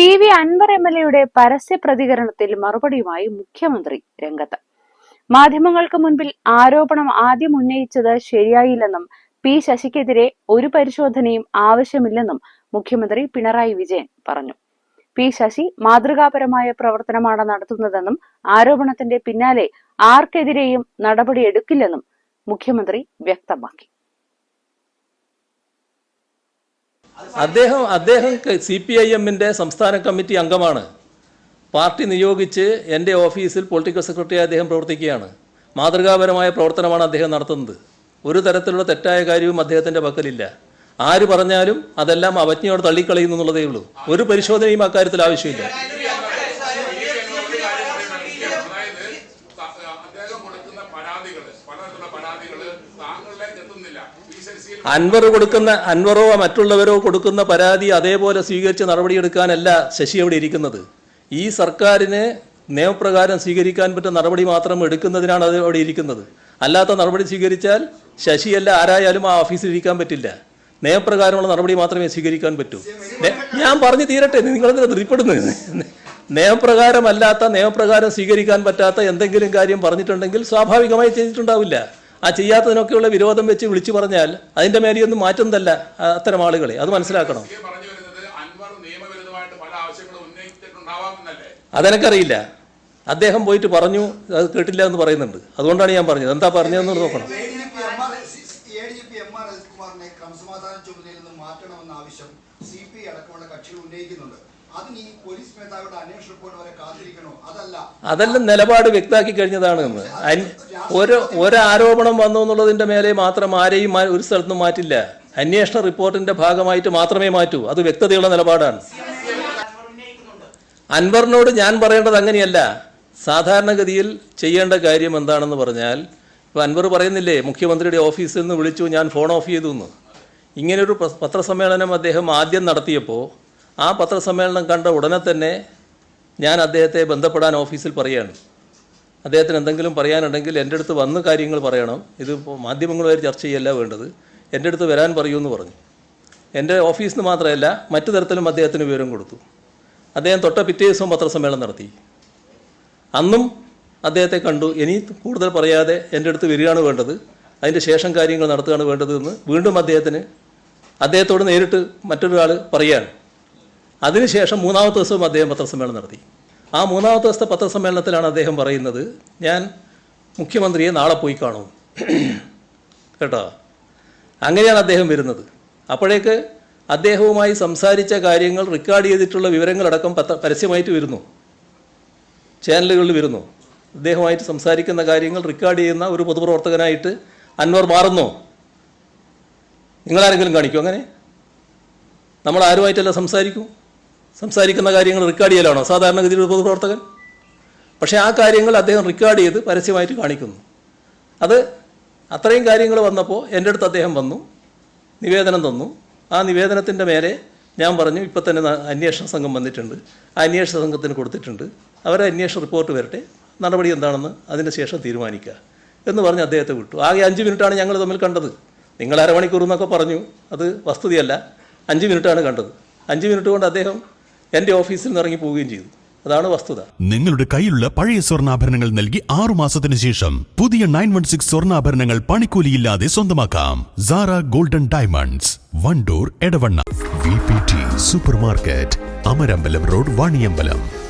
P V Anvar M L എയുടെ പരസ്യ പ്രതികരണത്തിൽ മറുപടിയുമായി മുഖ്യമന്ത്രി രംഗത്ത്. മാധ്യമങ്ങൾക്ക് മുൻപിൽ ആരോപണം ആദ്യം ഉന്നയിച്ചത് ശരിയായില്ലെന്നും പി ശശിക്കെതിരെ ഒരു പരിശോധനയും ആവശ്യമില്ലെന്നും മുഖ്യമന്ത്രി പിണറായി വിജയൻ പറഞ്ഞു. പി ശശി മാതൃകാപരമായ പ്രവർത്തനമാണ് നടത്തുന്നതെന്നും ആരോപണത്തിന്റെ പിന്നാലെ ആർക്കെതിരെയും നടപടിയെടുക്കില്ലെന്നും മുഖ്യമന്ത്രി വ്യക്തമാക്കി. അദ്ദേഹം അദ്ദേഹം സി പി ഐ എമ്മിന്റെ സംസ്ഥാന കമ്മിറ്റി അംഗമാണ്. പാർട്ടി നിയോഗിച്ച് എന്റെ ഓഫീസിൽ പൊളിറ്റിക്കൽ സെക്രട്ടറിയായി അദ്ദേഹം പ്രവർത്തിക്കുകയാണ്. മാതൃകാപരമായ പ്രവർത്തനമാണ് അദ്ദേഹം നടത്തുന്നത്. ഒരു തരത്തിലുള്ള തെറ്റായ കാര്യവും അദ്ദേഹത്തിന്റെ പക്കലില്ല. ആര് പറഞ്ഞാലും അതെല്ലാം അവജ്ഞയോട് തള്ളിക്കളയുന്നു എന്നുള്ളതേ ഉള്ളൂ. ഒരു പരിശോധനയും അക്കാര്യത്തിൽ ആവശ്യമില്ല. അൻവർ കൊടുക്കുന്ന അൻവറോ മറ്റുള്ളവരോ കൊടുക്കുന്ന പരാതി അതേപോലെ സ്വീകരിച്ച് നടപടിയെടുക്കാനല്ല ശശി അവിടെ ഇരിക്കുന്നത്. ഈ സർക്കാരിന് നിയമപ്രകാരം സ്വീകരിക്കാൻ പറ്റുന്ന നടപടി മാത്രം എടുക്കുന്നതിനാണ് അത് അവിടെ ഇരിക്കുന്നത്. അല്ലാത്ത നടപടി സ്വീകരിച്ചാൽ ശശിയല്ല ആരായാലും ആ ഓഫീസിൽ ഇരിക്കാൻ പറ്റില്ല. നിയമപ്രകാരമുള്ള നടപടി മാത്രമേ സ്വീകരിക്കാൻ പറ്റൂ. ഞാൻ പറഞ്ഞു തീരട്ടെ നിങ്ങളെന്തിനാ ധൃതിപ്പെടുന്നത്? നിയമപ്രകാരമല്ലാത്ത നിയമപ്രകാരം സ്വീകരിക്കാൻ പറ്റാത്ത എന്തെങ്കിലും കാര്യം പറഞ്ഞിട്ടുണ്ടെങ്കിൽ സ്വാഭാവികമായി ചെയ്തിട്ടുണ്ടാവില്ല. ആ ചെയ്യാത്തതിനൊക്കെയുള്ള വിരോധം വെച്ച് വിളിച്ചു പറഞ്ഞാൽ അതിന്റെ മേലെയൊന്നും മാറ്റുന്നതല്ല അത്തരം ആളുകളെ. അത് മനസ്സിലാക്കണം. അതെനിക്കറിയില്ല. അദ്ദേഹം പോയിട്ട് പറഞ്ഞു അത് കേട്ടില്ല എന്ന് പറയുന്നുണ്ട്. അതുകൊണ്ടാണ് ഞാൻ പറഞ്ഞത്. എന്താ പറഞ്ഞതെന്ന് നോക്കണം. മാറ്റണമെന്ന ആവശ്യം സി പി അടക്കമുള്ള കക്ഷികൾ ഉന്നയിക്കുന്നുണ്ട്. അതല്ല. നിലപാട് വ്യക്തമാക്കി കഴിഞ്ഞതാണ് ഒരു ഒരാരോപണം വന്നു എന്നുള്ളതിന്റെ മേലെ മാത്രം ആരെയും ഒരു സ്ഥലത്തും മാറ്റില്ല. അന്വേഷണ റിപ്പോർട്ടിന്റെ ഭാഗമായിട്ട് മാത്രമേ മാറ്റൂ. അത് വ്യക്തതയുള്ള നിലപാടാണ്. അൻവറിനോട് ഞാൻ പറയേണ്ടത് അങ്ങനെയല്ല. സാധാരണഗതിയിൽ ചെയ്യേണ്ട കാര്യം എന്താണെന്ന് പറഞ്ഞാൽ ഇപ്പൊ അൻവർ പറയുന്നില്ലേ മുഖ്യമന്ത്രിയുടെ ഓഫീസിൽ നിന്ന് വിളിച്ചു ഞാൻ ഫോൺ ഓഫ് ചെയ്തു എന്ന്. ഇങ്ങനൊരു പത്രസമ്മേളനം അദ്ദേഹം ആദ്യം നടത്തിയപ്പോൾ ആ പത്രസമ്മേളനം കണ്ട ഉടനെ തന്നെ ഞാൻ അദ്ദേഹത്തെ ബന്ധപ്പെടാൻ ഓഫീസിൽ പറയുകയാണ്. അദ്ദേഹത്തിന് എന്തെങ്കിലും പറയാനുണ്ടെങ്കിൽ എന്റെ അടുത്ത് വന്ന് കാര്യങ്ങൾ പറയണം. ഇത് മാധ്യമങ്ങളുമായി ചർച്ച ചെയ്യല്ല വേണ്ടത്. എന്റെ അടുത്ത് വരാൻ പറയൂ എന്ന് പറഞ്ഞു. എന്റെ ഓഫീസിൽ നിന്ന് മാത്രമല്ല മറ്റു തരത്തിലും അദ്ദേഹത്തിന് വിവരം കൊടുത്തു. അദ്ദേഹം തൊട്ട പിറ്റേ ദിവസവും പത്രസമ്മേളനം നടത്തി. അന്നും അദ്ദേഹത്തെ കണ്ടു. ഇനി കൂടുതൽ പറയാതെ എന്റെ അടുത്ത് വരികയാണ് വേണ്ടത്. അതിന്റെ ശേഷം കാര്യങ്ങൾ നടത്തുകയാണ് വേണ്ടത് എന്ന് വീണ്ടും അദ്ദേഹത്തിന് അദ്ദേഹത്തോട് നേരിട്ട് മറ്റൊരാൾ പറയുകയാണ്. അതിനുശേഷം മൂന്നാമത്തെ ദിവസവും അദ്ദേഹം പത്രസമ്മേളനം നടത്തി. ആ മൂന്നാമത്തെ ദിവസത്തെ പത്രസമ്മേളനത്തിലാണ് അദ്ദേഹം പറയുന്നത് ഞാൻ മുഖ്യമന്ത്രിയെ നാളെ പോയി കാണും. കേട്ടോ? അങ്ങനെയാണ് അദ്ദേഹം വരുന്നത്. അപ്പോഴേക്ക് അദ്ദേഹവുമായി സംസാരിച്ച കാര്യങ്ങൾ റെക്കോർഡ് ചെയ്തിട്ടുള്ള വിവരങ്ങളടക്കം പത്ര പരസ്യമായിട്ട് വരുന്നു. ചാനലുകളിൽ വരുന്നു. അദ്ദേഹവുമായിട്ട് സംസാരിക്കുന്ന കാര്യങ്ങൾ റെക്കോർഡ് ചെയ്യുന്ന ഒരു പൊതുപ്രവർത്തകനായിട്ട് അൻവർ മാറുന്നോ. നിങ്ങളാരെങ്കിലും കാണിക്കും അങ്ങനെ? നമ്മൾ ആരുമായിട്ടല്ല സംസാരിക്കൂ? സംസാരിക്കുന്ന കാര്യങ്ങൾ റെക്കോർഡ് ചെയ്യലാണോ? സാധാരണഗതിയിൽ ഒരു പൊതുപ്രവർത്തകൻ? പക്ഷേ ആ കാര്യങ്ങൾ അദ്ദേഹം റെക്കോർഡ് ചെയ്ത് പരസ്യമായിട്ട് കാണിക്കുന്നു. അത് അത്രയും കാര്യങ്ങൾ വന്നപ്പോൾ എന്റെ അടുത്ത് അദ്ദേഹം വന്നു നിവേദനം തന്നു. ആ നിവേദനത്തിന്റെ മേലെ ഞാൻ പറഞ്ഞു ഇപ്പം തന്നെ അന്വേഷണ സംഘം വന്നിട്ടുണ്ട്. ആ അന്വേഷണ സംഘത്തിന് കൊടുത്തിട്ടുണ്ട്. അവരെ അന്വേഷണ റിപ്പോർട്ട് വരട്ടെ. നടപടി എന്താണെന്ന് അതിന് ശേഷം തീരുമാനിക്കുക എന്ന് പറഞ്ഞ് അദ്ദേഹത്തെ വിട്ടു. ആകെ അഞ്ച് മിനിറ്റാണ് ഞങ്ങൾ തമ്മിൽ കണ്ടത്. നിങ്ങൾ അരമണിക്കൂർ എന്നൊക്കെ പറഞ്ഞു. അത് വസ്തുതയല്ല. അഞ്ച് മിനിറ്റാണ് കണ്ടത്. അഞ്ച് മിനിറ്റ് കൊണ്ട് അദ്ദേഹം എന്റെ ഓഫീസിൽ നിന്ന് ഇറങ്ങി പോവുകയും ചെയ്തു. അതാണ് വസ്തുത. നിങ്ങളുടെ കയ്യിലുള്ള പഴയ സ്വർണാഭരണങ്ങൾ നൽകി ആറു മാസത്തിന് ശേഷം പുതിയ നയൻ വൺ സിക്സ് സ്വർണാഭരണങ്ങൾ പണിക്കൂലിയില്ലാതെ സ്വന്തമാക്കാം. Zara golden diamonds Wandoor Edavanna. V P T supermarket Amarambalam road Vaniyambalam.